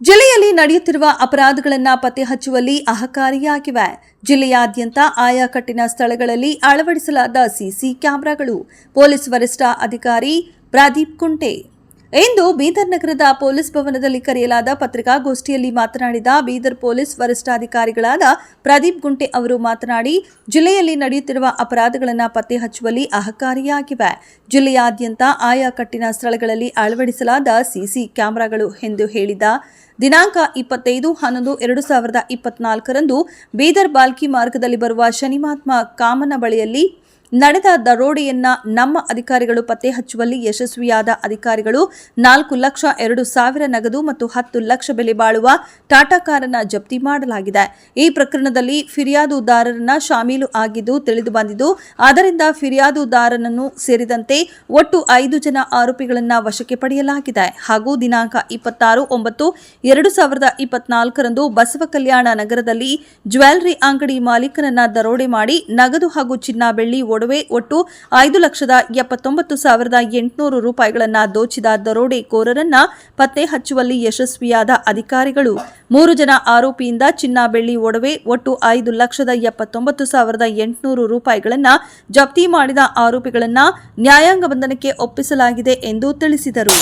ಜಿಲ್ಲೆಯಲ್ಲಿ ನಡೆಯುತ್ತಿರುವ ಅಪರಾಧಗಳನ್ನು ಪತ್ತೆ ಹಚ್ಚುವಲ್ಲಿ ಅಹಕಾರಿಯಾಗಿವೆ. ಜಿಲ್ಲೆಯಾದ್ಯಂತ ಆಯಾ ಕಟ್ಟಿನ ಸ್ಥಳಗಳಲ್ಲಿ ಅಳವಡಿಸಲಾದ ಸಿಸಿ ಕ್ಯಾಮೆರಾಗಳು. ಪೊಲೀಸ್ ವರಿಷ್ಠ ಅಧಿಕಾರಿ ಪ್ರದೀಪ್ ಕುಂಟೆ. ಇಂದು ಬೀದರ್ ನಗರದ ಪೊಲೀಸ್ ಭವನದಲ್ಲಿ ಕರೆಯಲಾದ ಪತ್ರಿಕಾಗೋಷ್ಠಿಯಲ್ಲಿ ಮಾತನಾಡಿದ ಬೀದರ್ ಪೊಲೀಸ್ ವರಿಷ್ಠಾಧಿಕಾರಿಗಳಾದ ಪ್ರದೀಪ್ ಗುಂಟೆ ಅವರು ಮಾತನಾಡಿ, ಜಿಲ್ಲೆಯಲ್ಲಿ ನಡೆಯುತ್ತಿರುವ ಅಪರಾಧಗಳನ್ನು ಪತ್ತೆ ಹಚ್ಚುವಲ್ಲಿ ಅಹಕಾರಿಯಾಗಿವೆ. ಜಿಲ್ಲೆಯಾದ್ಯಂತ ಆಯಾ ಕಟ್ಟಿನ ಸ್ಥಳಗಳಲ್ಲಿ ಅಳವಡಿಸಲಾದ ಸಿಸಿ ಕ್ಯಾಮೆರಾಗಳು ಎಂದು ಹೇಳಿದ. ದಿನಾಂಕ ಇಪ್ಪತ್ತೈದು, ಹನ್ನೊಂದು, ಎರಡು ಸಾವಿರದ ಇಪ್ಪತ್ನಾಲ್ಕರಂದು ಬೀದರ್ ಬಾಲ್ಕಿ ಮಾರ್ಗದಲ್ಲಿ ಬರುವ ಶನಿಮಾತ್ಮ ಕಾಮನ ಬಳಿಯಲ್ಲಿ ನಡೆದ ದರೋಡೆಯನ್ನ ನಮ್ಮ ಅಧಿಕಾರಿಗಳು ಪತ್ತೆ ಹಚ್ಚುವಲ್ಲಿ ಯಶಸ್ವಿಯಾದ ಅಧಿಕಾರಿಗಳು ನಾಲ್ಕು ಲಕ್ಷ ಎರಡು ಸಾವಿರ ನಗದು ಮತ್ತು ಹತ್ತು ಲಕ್ಷ ಬೆಲೆ ಬಾಳುವ ಟಾಟಾ ಕಾರನ್ನ ಜಪ್ತಿ ಮಾಡಲಾಗಿದೆ. ಈ ಪ್ರಕರಣದಲ್ಲಿ ಫಿರ್ಯಾದುದಾರರನ್ನ ಶಾಮೀಲು ಆಗಿದ್ದು ತಿಳಿದು ಬಂದಿದ್ದು, ಅದರಿಂದ ಫಿರ್ಯಾದುದಾರನನ್ನು ಸೇರಿದಂತೆ ಒಟ್ಟು ಐದು ಜನ ಆರೋಪಿಗಳನ್ನ ವಶಕ್ಕೆ ಪಡೆಯಲಾಗಿದೆ. ಹಾಗೂ ದಿನಾಂಕ ಇಪ್ಪತ್ತಾರು ಒಂಬತ್ತು ಎರಡು ಸಾವಿರದ ಇಪ್ಪತ್ನಾಲ್ಕರಂದು ಬಸವ ಕಲ್ಯಾಣ ನಗರದಲ್ಲಿ ಜ್ಯುವೆಲ್ಲರಿ ಅಂಗಡಿ ಮಾಲೀಕನನ್ನ ದರೋಡೆ ಮಾಡಿ ನಗದು ಹಾಗೂ ಚಿನ್ನ ಬೆಳ್ಳಿ ಒಡವೆ ಒಟ್ಟು ಐದು ಲಕ್ಷದ ಎಪ್ಪತ್ತೊಂಬತ್ತು ಸಾವಿರದ ಎಂಟುನೂರು ರೂಪಾಯಿಗಳನ್ನು ದೋಚಿದ ದರೋಡೆಕೋರರನ್ನ ಪತ್ತೆ ಹಚ್ಚುವಲ್ಲಿ ಯಶಸ್ವಿಯಾದ ಅಧಿಕಾರಿಗಳು. ಮೂರು ಜನ ಆರೋಪಿಯಿಂದ ಚಿನ್ನ ಬೆಳ್ಳಿ ಒಡವೆ ಒಟ್ಟು ಐದು ಲಕ್ಷದ ಎಪ್ಪತ್ತೊಂಬತ್ತು ಸಾವಿರದ ಎಂಟುನೂರು ರೂಪಾಯಿಗಳನ್ನು ಜಪ್ತಿ ಮಾಡಿದ ಆರೋಪಿಗಳನ್ನು ನ್ಯಾಯಾಂಗ ಬಂಧನಕ್ಕೆ ಒಪ್ಪಿಸಲಾಗಿದೆ ಎಂದು ತಿಳಿಸಿದರು.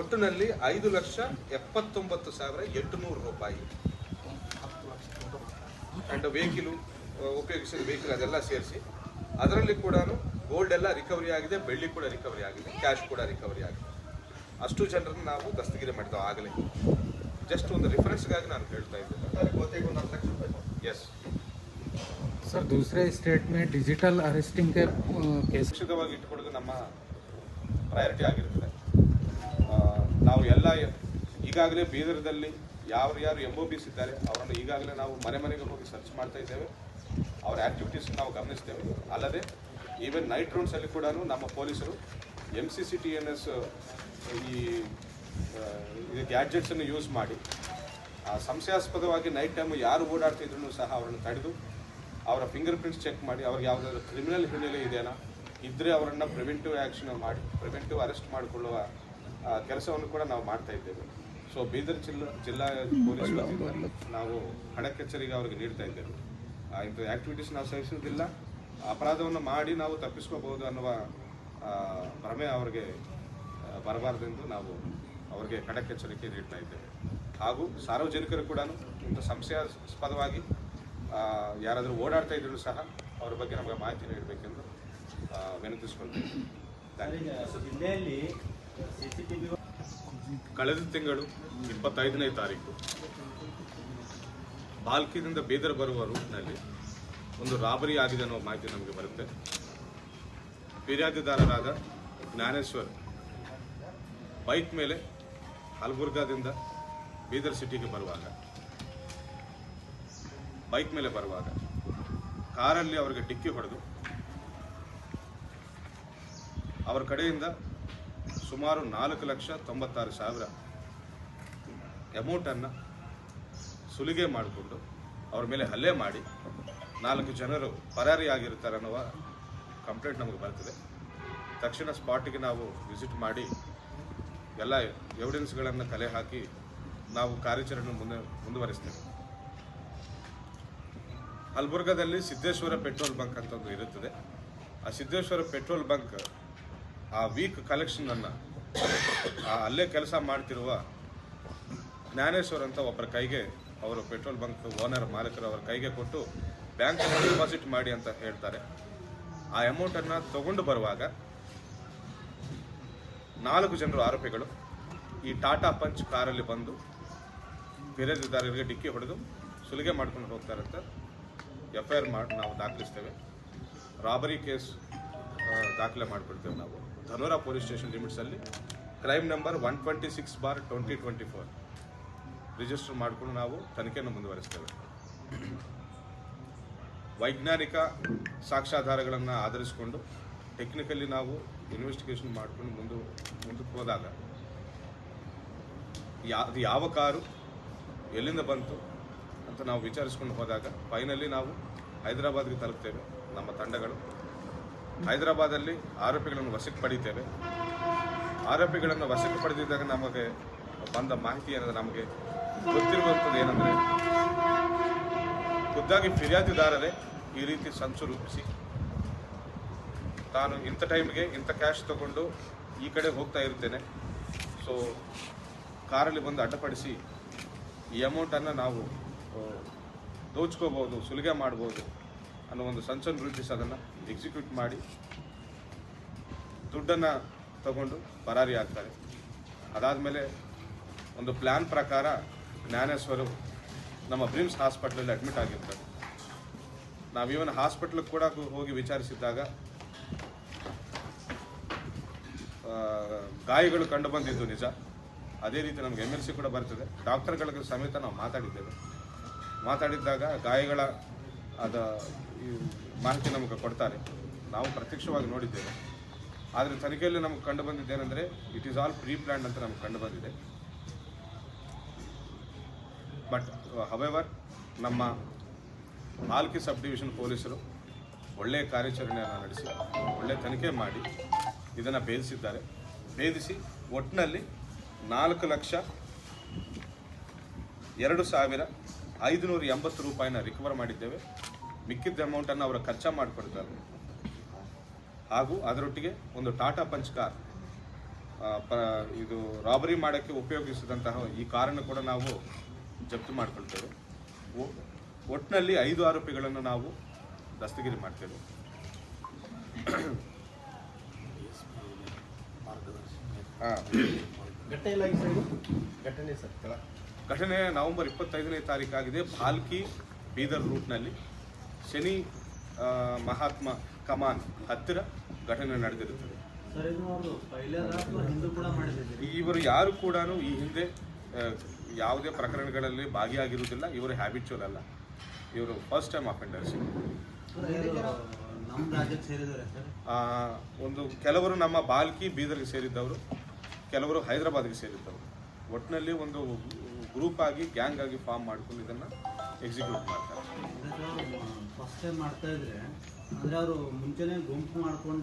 ಒಟ್ಟಿನಲ್ಲಿ ಐದು ಲಕ್ಷ ಎಪ್ಪತ್ತೊಂಬತ್ತು ಸಾವಿರ ಎಂಟುನೂರು ರೂಪಾಯಿ. ವೆಹಿಕಲ್ ಉಪಯೋಗಿಸಿದ ವೆಹಿಕಲ್ ಅದೆಲ್ಲ ಸೇರಿಸಿ ಅದರಲ್ಲಿ ಕೂಡ ಗೋಲ್ಡ್ ಎಲ್ಲ ರಿಕವರಿ ಆಗಿದೆ ಬೆಳ್ಳಿ ಕೂಡ ರಿಕವರಿ ಆಗಿದೆ ಕ್ಯಾಶ್ ಕೂಡ ರಿಕವರಿ ಆಗಿದೆ. ಅಷ್ಟು ಜನರನ್ನು ನಾವು ದಸ್ತಗಿರಿ ಮಾಡಿದ್ದೆವು ಆಗಲೇ. ಜಸ್ಟ್ ಒಂದು ರೆಫರೆನ್ಸ್ಗಾಗಿ ನಾನು ಹೇಳ್ತಾ ಇದ್ದೀನಿ. ಎಸ್ ಸರ್ ದೂಸರೆ ಸ್ಟೇಟ್ಮೆಂಟ್ ಡಿಜಿಟಲ್ ಅರೆಸ್ಟಿಂಗ್ ಶಿಕ್ಷಕವಾಗಿ ಇಟ್ಕೊಳ್ಳೋದು ನಮ್ಮ ಪ್ರಯಾರಿಟಿ ಆಗಿರುತ್ತೆ. ನಾವು ಎಲ್ಲ ಈಗಾಗಲೇ ಬೀದರದಲ್ಲಿ ಯಾರು ಯಾರು ಎಂ ಒ ಬಿಸ್ ಇದ್ದಾರೆ ಅವರನ್ನು ಈಗಾಗಲೇ ನಾವು ಮನೆ ಮನೆಗೆ ಹೋಗಿ ಸರ್ಚ್ ಮಾಡ್ತಾ ಇದ್ದೇವೆ. ಅವರ ಆ್ಯಕ್ಟಿವಿಟೀಸ್ ನಾವು ಗಮನಿಸ್ತೇವೆ. ಅಲ್ಲದೆ ಈವನ್ ನೈಟ್ ರೌಂಡ್ಸಲ್ಲಿ ಕೂಡ ನಮ್ಮ ಪೊಲೀಸರು M C C T N S ಈ ಗ್ಯಾಡ್ಜೆಟ್ಸನ್ನು ಯೂಸ್ ಮಾಡಿ ಆ, ಸಂಶಯಾಸ್ಪದವಾಗಿ ನೈಟ್ ಟೈಮ್ ಯಾರು ಓಡಾಡ್ತಿದ್ರು ಸಹ ಅವರನ್ನು ತಡೆದು ಅವರ ಫಿಂಗರ್ ಪ್ರಿಂಟ್ಸ್ ಚೆಕ್ ಮಾಡಿ ಅವ್ರಿಗೆ ಯಾವುದಾದ್ರು ಕ್ರಿಮಿನಲ್ ಹಿನ್ನೆಲೆ ಇದೆಯಾ ಇದ್ದರೆ ಅವರನ್ನು ಪ್ರಿವೆಂಟಿವ್ ಆ್ಯಕ್ಷನ್ ಮಾಡಿ ಪ್ರಿವೆಂಟಿವ್ ಅರೆಸ್ಟ್ ಮಾಡಿಕೊಳ್ಳುವ ಕೆಲಸವನ್ನು ಕೂಡ ನಾವು ಮಾಡ್ತಾ ಇದ್ದೇವೆ. ಸೊ ಬೀದರ್ ಜಿಲ್ಲಾ ಜಿಲ್ಲಾ ಪೊಲೀಸ್ ನಾವು ಹಣಕ್ಕೆಚ್ಚರಿಗೆ ಅವರಿಗೆ ನೀಡ್ತಾ ಇದ್ದೇವೆ. ಇಂಥ ಆ್ಯಕ್ಟಿವಿಟೀಸ್ ನಾವು ಸಹಿಸೋದಿಲ್ಲ ಅಪರಾಧವನ್ನು ಮಾಡಿ ನಾವು ತಪ್ಪಿಸ್ಕೋಬಹುದು ಅನ್ನುವ ಆ, ಭ್ರಮೆ ಅವರಿಗೆ ಬರಬಾರ್ದೆಂದು ನಾವು ಅವರಿಗೆ ಖಡಕ್ ಎಚ್ಚರಿಕೆ ನೀಡ್ತಾ ಇದ್ದೇವೆ. ಹಾಗೂ ಸಾರ್ವಜನಿಕರು ಕೂಡ ಇಂಥ ಸಂಶಯಾಸ್ಪದವಾಗಿ ಯಾರಾದರೂ ಓಡಾಡ್ತಾ ಇದ್ರು ಸಹ ಅವರ ಬಗ್ಗೆ ನಮಗೆ ಮಾಹಿತಿ ನೀಡಬೇಕೆಂದು ವಿನಂತಿಸ್ಕೊಳ್ತೇವೆ. ಜಿಲ್ಲೆಯಲ್ಲಿ ಸಿಸಿಟಿವಿ ಕಳೆದ ತಿಂಗಳು ಇಪ್ಪತ್ತೈದನೇ ತಾರೀಕು. ಬಾಲ್ಕಿನಿಂದ ಬೀದರ್ ಬರುವ ರೂಟ್ನಲ್ಲಿ ಒಂದು ರಾಬರಿ ಆಗಿದೆ ಅನ್ನೋ ಮಾಹಿತಿ ನಮಗೆ ಬರುತ್ತೆ. ಫಿರ್ಯಾದಿದಾರರಾದ ಜ್ಞಾನೇಶ್ವರ್ ಬೈಕ್ ಮೇಲೆ ಹಲಬುರ್ಗಾದಿಂದ ಬೀದರ್ ಸಿಟಿಗೆ ಬರುವಾಗ, ಬೈಕ್ ಮೇಲೆ ಬರುವಾಗ ಕಾರಲ್ಲಿ ಅವರಿಗೆ ಡಿಕ್ಕಿ ಹೊಡೆದು ಅವರ ಕಡೆಯಿಂದ ಸುಮಾರು ನಾಲ್ಕು ಲಕ್ಷ ತೊಂಬತ್ತಾರು ಸಾವಿರ ಅಮೌಂಟನ್ನು ಸುಲಿಗೆ ಮಾಡಿಕೊಂಡು ಅವ್ರ ಮೇಲೆ ಹಲ್ಲೆ ಮಾಡಿ ನಾಲ್ಕು ಜನರು ಪರಾರಿಯಾಗಿರ್ತಾರೆ ಅನ್ನುವ ಕಂಪ್ಲೇಂಟ್ ನಮಗೆ ಬರ್ತದೆ. ತಕ್ಷಣ ಸ್ಪಾಟಿಗೆ ನಾವು ವಿಸಿಟ್ ಮಾಡಿ ಎಲ್ಲ ಎವಿಡೆನ್ಸ್ಗಳನ್ನು ಕಲೆ ಹಾಕಿ ನಾವು ಕಾರ್ಯಾಚರಣೆ ಮುಂದೆ ಮುಂದುವರಿಸ್ತೇವೆ. ಕಲಬುರ್ಗದಲ್ಲಿ ಸಿದ್ದೇಶ್ವರ ಪೆಟ್ರೋಲ್ ಬಂಕ್ ಅಂತ ಒಂದು ಇರುತ್ತದೆ. ಆ ಸಿದ್ದೇಶ್ವರ ಪೆಟ್ರೋಲ್ ಬಂಕ್ ಆ ವೀಕ್ ಕಲೆಕ್ಷನನ್ನು ಅಲ್ಲೇ ಕೆಲಸ ಮಾಡ್ತಿರುವ ಜ್ಞಾನೇಶ್ವರ್ ಅಂತ ಒಬ್ಬರ ಕೈಗೆ ಅವರು ಪೆಟ್ರೋಲ್ ಬಂಕ್ ಓನರ್ ಮಾಲೀಕರು ಅವರ ಕೈಗೆ ಕೊಟ್ಟು ಬ್ಯಾಂಕಲ್ಲಿ ಡೆಪಾಸಿಟ್ ಮಾಡಿ ಅಂತ ಹೇಳ್ತಾರೆ. ಆ ಅಮೌಂಟನ್ನು ತಗೊಂಡು ಬರುವಾಗ ನಾಲ್ಕು ಜನರು ಆರೋಪಿಗಳು ಈ ಟಾಟಾ ಪಂಚ್ ಕಾರಲ್ಲಿ ಬಂದು ಬೇರೆದಾರರಿಗೆ ಡಿಕ್ಕಿ ಹೊಡೆದು ಸುಲಿಗೆ ಮಾಡ್ಕೊಂಡು ಹೋಗ್ತಾರಂತ ಎಫ್ ಐ ಆರ್ ಮಾಡಿ, ನಾವು ದಾಖಲಿಸ್ತೇವೆ. ರಾಬರಿ ಕೇಸ್ ದಾಖಲೆ ಮಾಡಿಕೊಡ್ತೇವೆ ನಾವು. Dhanora police station ಲಿಮಿಟ್ಸಲ್ಲಿ crime number one twenty six bar twenty twenty four. Register ಮಾಡಿಕೊಂಡು ನಾವು ತನಿಖೆಯನ್ನು ಮುಂದುವರಿಸ್ತೇವೆ. ವೈಜ್ಞಾನಿಕ ಸಾಕ್ಷ್ಯಾಧಾರಗಳನ್ನು ಆಧರಿಸಿಕೊಂಡು ಟೆಕ್ನಿಕಲಿ ನಾವು ಇನ್ವೆಸ್ಟಿಗೇಷನ್ ಮಾಡಿಕೊಂಡು ಮುಂದೆ, ಮುಂದಕ್ಕೆ ಹೋದಾಗ, ಯಾ, ಅದು ಯಾವ ಕಾರು ಎಲ್ಲಿಂದ ಬಂತು ಅಂತ ನಾವು ವಿಚಾರಿಸ್ಕೊಂಡು ಹೋದಾಗ ಫೈನಲಿ ನಾವು ಹೈದರಾಬಾದ್ಗೆ ತಲುಪ್ತೇವೆ ನಮ್ಮ ತಂಡಗಳು. ಹೈದರಾಬಾದಲ್ಲಿ ಆರೋಪಿಗಳನ್ನು ವಶಕ್ಕೆ ಪಡಿತೇವೆ. ಆರೋಪಿಗಳನ್ನು ವಶಕ್ಕೆ ಪಡೆದಿದ್ದಾಗ ನಮಗೆ ಬಂದ ಮಾಹಿತಿ ಏನಂದರೆ ನಮಗೆ ಗೊತ್ತಿರುವಂಥದ್ದು ಏನಂದರೆ, ಖುದ್ದಾಗಿ ಫಿರ್ಯಾದಿದಾರರೇ ಈ ರೀತಿ ಸಂಚು ರೂಪಿಸಿ, ತಾನು ಇಂಥ ಟೈಮ್ಗೆ ಇಂಥ ಕ್ಯಾಶ್ ತಗೊಂಡು ಈ ಕಡೆ ಹೋಗ್ತಾ ಇರ್ತೇನೆ. ಸೊ, ಕಾರಲ್ಲಿ ಬಂದು ಅಡ್ಡಪಡಿಸಿ ಈ ಅಮೌಂಟನ್ನು ನಾವು ದೋಚ್ಕೋಬೋದು ಸುಲಿಗೆ ಮಾಡ್ಬೋದು ಅನ್ನೋ ಒಂದು ಸಂಚನ್ನು ರೂಪಿಸಿ ಅದನ್ನು ಎಕ್ಸಿಕ್ಯೂಟ್ ಮಾಡಿ, ದುಡ್ಡನ್ನು ತಗೊಂಡು ಪರಾರಿ ಆಗ್ತಾರೆ. ಅದಾದಮೇಲೆ ಒಂದು ಪ್ಲ್ಯಾನ್ ಪ್ರಕಾರ ಜ್ಞಾನೇಶ್ವರು ನಮ್ಮ ಬ್ರಿಮ್ಸ್ ಹಾಸ್ಪಿಟ್ಲಲ್ಲಿ ಅಡ್ಮಿಟ್ ಆಗಿರ್ತಾರೆ. ನಾವು ಇವನ್ ಹಾಸ್ಪಿಟ್ಲಿಗೆ ಕೂಡ ಹೋಗಿ ವಿಚಾರಿಸಿದ್ದಾಗ ಗಾಯಗಳು ಕಂಡು ಬಂದಿದ್ದು ನಿಜ. ಅದೇ ರೀತಿ ನಮ್ಗೆ ಎಂ ಎಲ್ ಸಿ ಕೂಡ ಬರ್ತದೆ. ಡಾಕ್ಟರ್ಗಳಿಗೆ ಸಮೇತ ನಾವು ಮಾತಾಡಿದ್ದೇವೆ. ಮಾತಾಡಿದ್ದಾಗ ಗಾಯಗಳ ಅದ ಮಾಹಿತಿ ನಮಗೆ ಕೊಡ್ತಾರೆ. ನಾವು ಪ್ರತ್ಯಕ್ಷವಾಗಿ ನೋಡಿದ್ದೇವೆ. ಆದರೆ ತನಿಖೆಯಲ್ಲಿ ನಮಗೆ ಕಂಡು ಬಂದಿದ್ದೇನೆಂದರೆ it is all pre planned ಅಂತ ನಮಗೆ ಕಂಡು ಬಂದಿದೆ. ಬಟ್ ಹವೆವರ್ ನಮ್ಮ ನಾಲ್ಕು ಸಬ್ ಡಿವಿಷನ್ ಪೊಲೀಸರು ಒಳ್ಳೆಯ ಕಾರ್ಯಾಚರಣೆಯನ್ನು ನಡೆಸಿ ಒಳ್ಳೆಯ ತನಿಖೆ ಮಾಡಿ ಇದನ್ನು ಭೇದಿಸಿದ್ದಾರೆ. ಭೇದಿಸಿ ಒಟ್ಟಿನಲ್ಲಿ ನಾಲ್ಕು ಲಕ್ಷ ಎರಡು ಸಾವಿರ ಐದುನೂರ ಎಂಬತ್ತು ರೂಪಾಯಿನ ರಿಕವರ್ ಮಾಡಿದ್ದೇವೆ. ಮಿಕ್ಕಿದ್ದ ಅಮೌಂಟನ್ನು ಅವರು ಖರ್ಚು ಮಾಡಿಕೊಡ್ತಾರೆ. ಹಾಗೂ ಅದರೊಟ್ಟಿಗೆ ಒಂದು ಟಾಟಾ ಪಂಚ್ ಕಾರ್ ಇದು ರಾಬರಿ ಮಾಡೋಕ್ಕೆ ಉಪಯೋಗಿಸಿದಂತಹ ಈ ಕಾರನ್ನು ಕೂಡ ನಾವು ಜಪ್ತು ಮಾಡಿಕೊಳ್ತೇವೆ ಒಟ್ಟಿನಲ್ಲಿ ಐದು ಆರೋಪಿಗಳನ್ನು ನಾವು ದಸ್ತಗಿರಿ ಮಾಡ್ತೇವೆ. ಘಟನೆ ನವೆಂಬರ್ ಇಪ್ಪತ್ತೈದನೇ ತಾರೀಕಾಗಿದೆ ಭಾಲ್ಕಿ ಬೀದರ್ ರೂಟ್ನಲ್ಲಿ ಶನಿ ಮಹಾತ್ಮ ಕಮಾನ್ ಹತ್ತಿರ ಘಟನೆ ನಡೆದಿರುತ್ತದೆ. ಇವರು ಯಾರು ಕೂಡ ಈ ಹಿಂದೆ ಯಾವುದೇ ಪ್ರಕರಣಗಳಲ್ಲಿ ಭಾಗಿಯಾಗಿರುವುದಿಲ್ಲ ಇವರು ಹ್ಯಾಬಿಚುವಲ್ ಅಲ್ಲ. ಇವರು ಫಸ್ಟ್ ಟೈಮ್ ಅಫೆಂಡರ್ಸ್ ಒಂದು ಕೆಲವರು ನಮ್ಮ ಬಾಲ್ಕಿ ಬೀದರ್ಗೆ ಸೇರಿದ್ದವರು ಕೆಲವರು ಹೈದರಾಬಾದ್ಗೆ ಸೇರಿದ್ದವರು. ಒಟ್ಟಿನಲ್ಲಿ ಒಂದು ಗ್ರೂಪ್ ಆಗಿ ಗ್ಯಾಂಗ್ ಆಗಿ ಫಾರ್ಮ್ ಮಾಡ್ಕೊಂಡು ಇದನ್ನು ಎಕ್ಸಿಕ್ಯೂಟ್ ಮಾಡ್ತಾರೆ. ಫಸ್ಟ್ ಟೈಮ್ ಮಾಡ್ತಾ ಇದ್ರೆ ಅಂದ್ರೆ ಅವರು ಮುಂಚೆನೆ ಗುಂಪು ಮಾಡ್ಕೊಂಡು